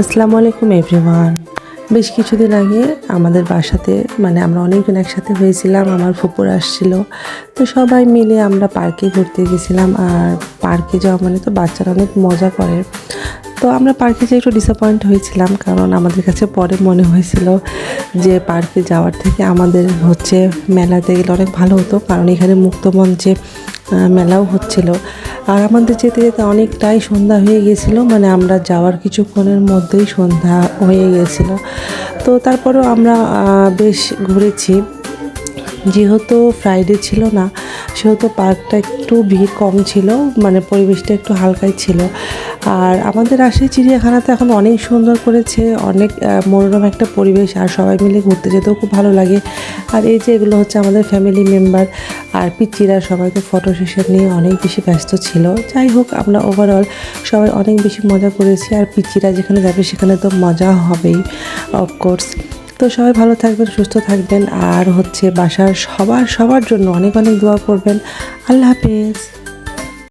আসসালামু আলাইকুম, এভরিওয়ান। বেশ কিছুদিন আগে আমাদের বাসাতে মানে আমরা অনেকজন একসাথে হয়েছিলাম, আমার ফুপুর আসছিল। তো সবাই মিলে আমরা পার্কে ঘুরতে গেছিলাম, আর পার্কে যাওয়া মানে তো বাচ্চারা অনেক মজা করে। তো আমরা পার্কে যেয়ে একটু ডিসঅ্যাপয়েন্ট হয়েছিলাম, কারণ আমাদের কাছে পরে মনে হয়েছিল যে পার্কে যাওয়ার থেকে আমাদের হচ্ছে মেলাতে গেলে অনেক ভালো হতো, কারণ এখানে মুক্তমঞ্চে মেলাও হচ্ছিল। আর আমাদের যেতে যেতে অনেকটাই সন্ধ্যা হয়ে গিয়েছিল মানে আমরা যাওয়ার কিছুক্ষণের মধ্যেই সন্ধ্যা হয়ে গিয়েছিল তো তারপরেও আমরা বেশ ঘুরেছি। যেহেতু ফ্রাইডে ছিল না, সেহেতু পার্কটা একটু ভিড় কম ছিল মানে পরিবেশটা একটু হালকাই ছিল। আর আমাদের আসে চিড়িয়াখানাতে এখন অনেক সুন্দর করেছে, অনেক মনোরম একটা পরিবেশ, আর সবাই মিলে ঘুরতে যেতেও খুব ভালো লাগে। আর এই যে এগুলো হচ্ছে আমাদের ফ্যামিলি মেম্বার আর পিচিরা সবাই তো ফটো সেশন নিয়ে অনেক বেশি ব্যস্ত ছিল। যাই হোক, আমরা ওভারঅল সবাই অনেক বেশি মজা করেছি আর পিচিরা যেখানে যাবে সেখানে তো মজা হবেই অফকোর্স তো সবাই ভালো থাকবেন, সুস্থ থাকবেন আর হচ্ছে বাসার সবার সবার জন্য অনেক অনেক দোয়া করবেন। আল্লাহ হাফেজ।